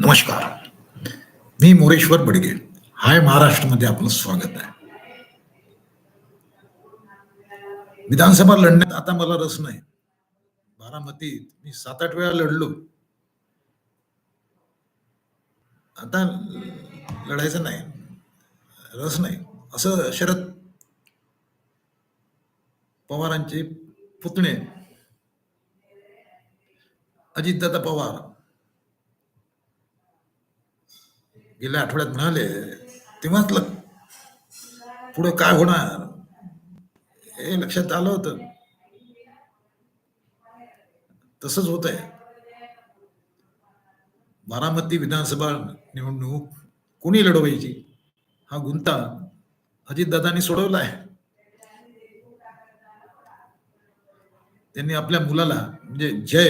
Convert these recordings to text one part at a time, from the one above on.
नमस्कार. मी मोरेश्वर बडगे. हाय महाराष्ट्रमध्ये आपलं स्वागत आहे. विधानसभा लढण्यात आता मला रस नाही. बारामतीत मी सात आठ वेळा लढलो. आता लढायचं नाही. रस नाही. असं शरद पवारांचे पुतणे. अजितदादा पवार. गेल्या आठवड्यात म्हणाले तेव्हाच लग पुढं काय होणार? हे लक्षात आलं होतं. तसंच होत आहे बारामती विधानसभा निवडणूक कोणी लढवायची? हा गुंता अजितदादांनी सोडवला आहे. त्यांनी आपल्या मुलाला म्हणजे जय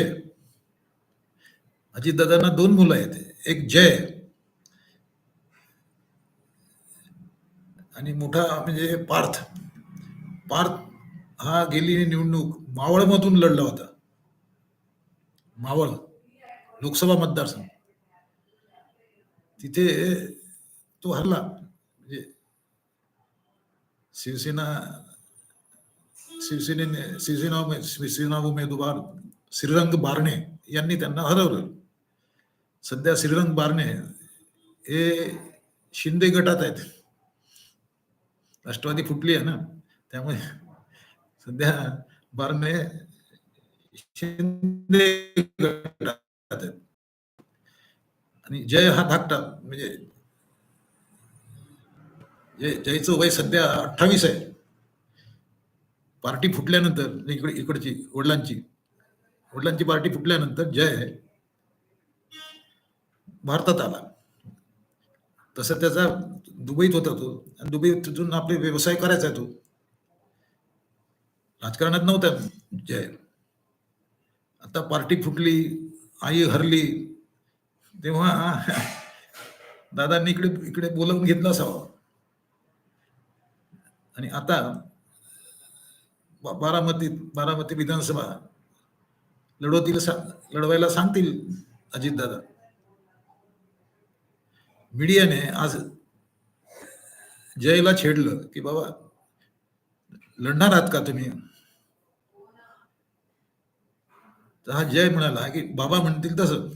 अजितदादांना दोन मुलं आहेत. एक जय आणि मोठा म्हणजे पार्थ. पार्थ हा गेली निवडणूक मावळमधून लढला होता. मावळ लोकसभा मतदारसंघ. तिथे तो हरला. म्हणजे शिवसेना शिवसेनेने शिवसेना शिवसेना उमेदवार श्रीरंग बारणे यांनी त्यांना हरवलं. सध्या श्रीरंग बारणे हे शिंदे गटात आहेत. राष्ट्रवादी फुटली आहे ना त्यामुळे सध्या बारमे शिंदे आणि जय हा धाकटा म्हणजे जय जयचं वय सध्या अठ्ठावीस आहे. पार्टी फुटल्यानंतर इकडे इकडची वडिलांची वडिलांची पार्टी फुटल्यानंतर जय भारतात आला. तसं त्याचा दुबईत होता तो. आणि दुबईत तिथून आपले व्यवसाय करायचा तो. राजकारणात नव्हता जय. आता पार्टी फुटली आई हरली. तेव्हा दादांनी इकडे इकडे बोलवून घेतलं असावा. आणि आता बा- बारामतीत बारामती विधानसभा लढवतील सा- लढवायला सांगतील अजितदादा. मीडियाने आज जयला छेडलं की बाबा लढणार आहात का तुम्ही? तर हा जय म्हणाला की बाबा म्हणतील तसं.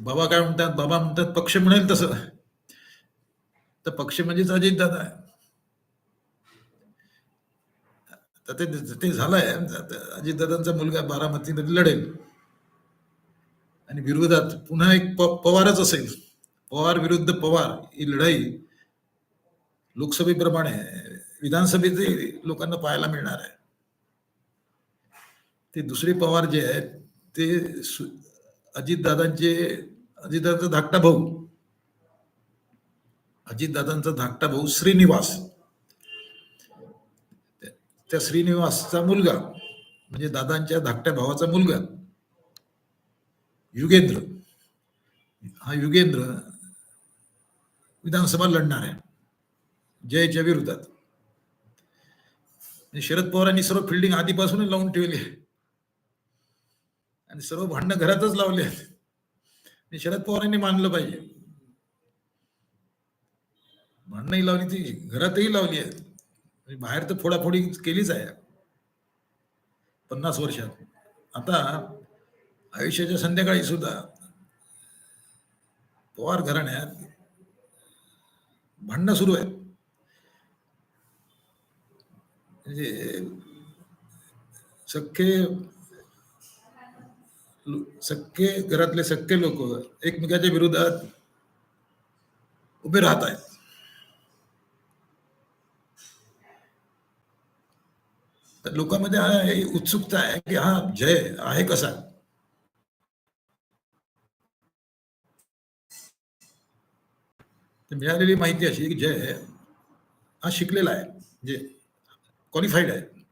बाबा काय म्हणतात? बाबा म्हणतात पक्ष म्हणेल तसं. तर पक्ष म्हणजेच अजित दादा आहे. तर ते ते झालंय. अजितदादांचा मुलगा बारामतीमध्ये लढेल. आणि विरोधात पुन्हा एक प- पवारच असेल. पवार विरुद्ध पवार ही लढाई लोकसभेप्रमाणे विधानसभेतही लोकांना पाहायला मिळणार आहे. ते दुसरे पवार जे आहेत ते सु- अजितदादांचे अजितदादांचा धाकटा भाऊ. अजितदादांचा धाकटा भाऊ श्रीनिवास. त्या श्रीनिवासचा मुलगा म्हणजे दादांच्या धाकट्या भावाचा मुलगा. युगेंद्र. हा युगेंद्र विधानसभा लढणार आहे जयच्या विरोधात. शरद पवारांनी सर्व फिल्डिंग आधीपासूनच लावून ठेवली आहे. आणि सर्व भांडणं घरातच लावले आहेत. शरद पवारांनी मानलं पाहिजे. भांडणंही लावली ती घरातही लावली आहेत. बाहेर तर फोडाफोडी केलीच आहे. पन्नास वर्षात. आता आयुष्याच्या संध्याकाळी सुद्धा पवार घराण्यात भांडणं सुरू आहेत. म्हणजे सख्खे सख्खे घरातले सख्खे लोक एकमेकाच्या विरोधात उभे राहत आहेत. तर लोकांमध्ये हा उत्सुकता आहे की हा जय आहे कसा? तर मिळालेली माहिती अशी की जय हा शिकलेला आहे. म्हणजे क्वालिफाईड आहे.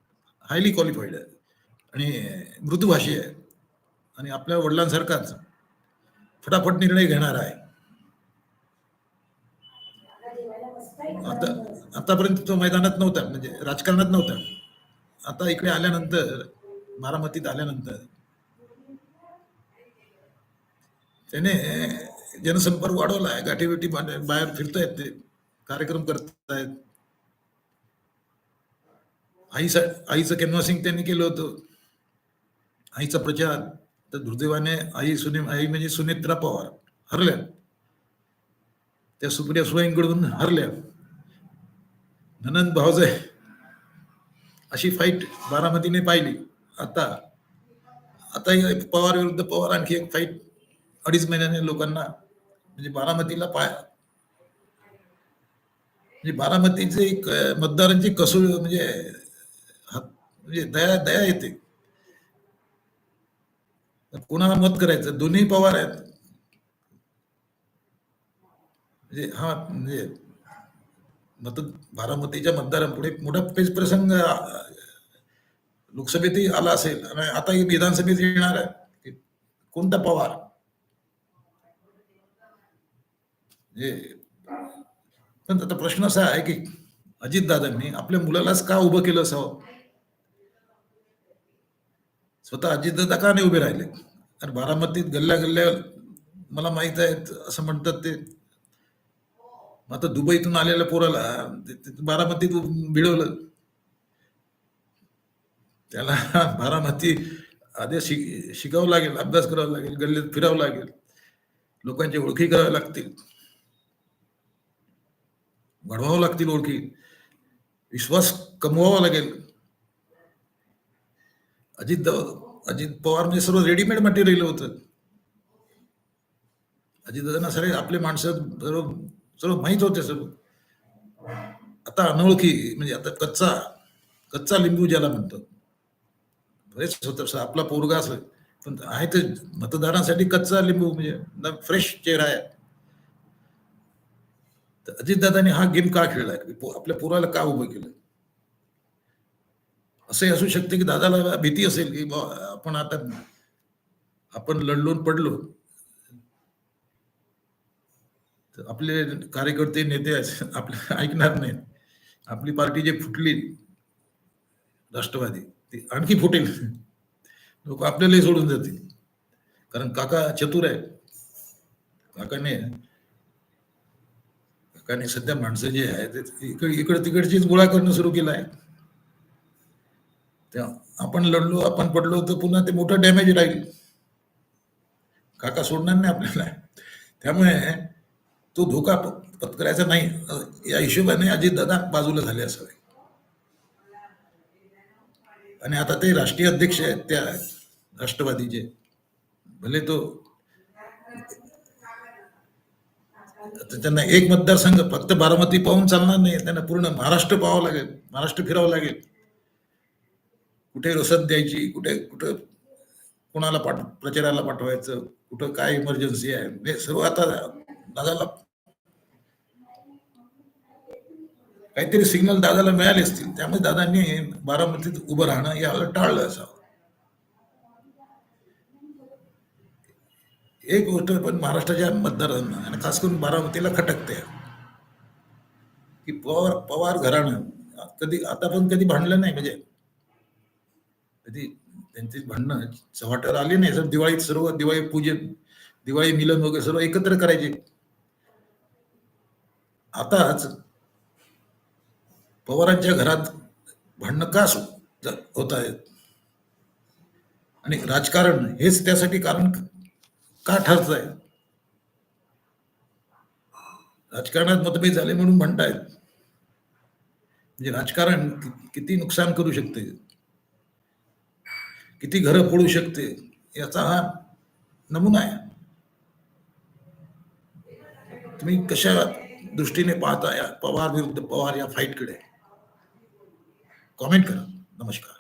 हायली क्वालिफाईड आहे. आणि मृदुभाषी आहे. आणि आपल्या वडिलांसारखाच फटाफट निर्णय घेणार आहे. आता आतापर्यंत तो मैदानात नव्हता. म्हणजे राजकारणात नव्हता. आता इकडे आल्यानंतर बारामतीत आल्यानंतर त्याने जनसंपर्क वाढवला आहे गाठीभेटी बाहेर फिरतायत ते कार्यक्रम करतायत. आईसा आईचं कॅनव्हासिंग त्यांनी केलं होतं. आईचा प्रचार तर दुर्दैवाने आई सुने आई म्हणजे सुनेत्रा पवार हरल्या. त्या सुप्रिया सुळेंकडून हरल्या. ननंद भावजाई अशी फाईट बारामतीने पाहिली. आता आता पवार विरुद्ध पवार आणखी एक फाईट अडीच महिन्याने लोकांना म्हणजे बारामतीला पाय. म्हणजे बारामतीचे एक मतदारांची कसू म्हणजे म्हणजे दया दया येते. कोणाला मत करायचं? दोन्ही पवार आहेत. म्हणजे हा म्हणजे मत बारामतीच्या मतदारांपुढे मोठा पेच प्रसंग लोकसभेतही आला असेल. आणि आता विधानसभेत येणार आहे. कोणता पवार? म्हणजे पण आता प्रश्न असा आहे की अजितदादांनी आपल्या मुलालाच का उभं केलं असावं? स्वतः अजितदादा का नाही उभे राहिले? कारण बारामतीत गल्ल्या गल्ल्या मला माहीत आहेत असं म्हणतात ते. मग आता दुबईतून आलेल्या पोराला ते- बारामतीत भिडवलं त्याला बारामती आधी शिक शिकावं लागेल अभ्यास करावा लागेल गल्लीत फिरावं लागेल. लोकांची ओळखी करावी लागतील. वाढवावं लागतील ओळखी. विश्वास कमवावा लागेल. अजित अजित पवार सर्व रेडीमेड मटेरियल होतं. अजितदादांना सगळे आपले माणसं सर्व सर्व माहीत होते सर्व. आता अनोळखी म्हणजे आता कच्चा कच्चा लिंबू ज्याला म्हणतो बरेच होतं सर आपला पोरगा असं. पण आहे ते मतदारांसाठी कच्चा लिंबू म्हणजे फ्रेश चेहरा आहे. तर अजितदादांनी हा गेम का खेळलाय आपल्या पोराला का उभं केलं? असंही असू शकते की दादाला भीती असेल की बुवा आपण आता आपण लढलून पडलो. तर आपले कार्यकर्ते नेते आपले ऐकणार नाहीत. आपली पार्टी जे फुटली राष्ट्रवादी ती आणखी फुटेल. लोक आपल्यालाही सोडून जातील. कारण काका चतुर आहे काकाने कारण सध्या माणसं जी आहे ते इकडे इकड तिकडचीच गोळा करणं सुरू केलं आहे. त्या आपण लढलो आपण पडलो तर पुन्हा ते मोठं डॅमेज राहील. काका सोडणार नाही आपल्याला. त्यामुळे तो धोका पत्करायचा नाही. या हिशोबाने अजितदादा बाजूला झाले असावे आणि आता ते राष्ट्रीय अध्यक्ष आहेत त्या राष्ट्रवादीचे. भले तो आता त्यांना एक मतदारसंघ फक्त बारामती पाहून चालणार नाही त्यांना पूर्ण महाराष्ट्र पाहावं लागेल महाराष्ट्र फिरावं लागेल. कुठे रसद द्यायची कुठे कुठं कोणाला पाठ प्रचाराला पाठवायचं कुठं काय इमर्जन्सी आहे हे सर्व आता दादाला काहीतरी सिग्नल दादाला मिळाले असतील त्यामुळे दादांनी बारामतीत उभं राहणं याला टाळलं असावं. एक गोष्ट पण महाराष्ट्राच्या मतदारांना आणि खास करून बारामतीला खटकते. की पवार पवार घराणं. कधी आता पण कधी भांडलं नाही म्हणजे कधी त्यांची भांडणं चव्हाट्यावर आली नाही सर दिवाळीत सर्व दिवाळी पूजन दिवाळी मिलन वगैरे सर्व एकत्र करायचे. आताच पवारांच्या घरात भांडणं का होत आहेत? आणि राजकारण हेच त्यासाठी कारण का ठरत आहे राजकारणात मतभेद झाले म्हणून म्हणतायत. म्हणजे राजकारण किती नुकसान करू शकते? किती घरं फोडू शकते? याचा हा नमुना आहे. तुम्ही कशा दृष्टीने पाहता या पवार विरुद्ध पवार या फाईटकडे कॉमेंट करा. नमस्कार.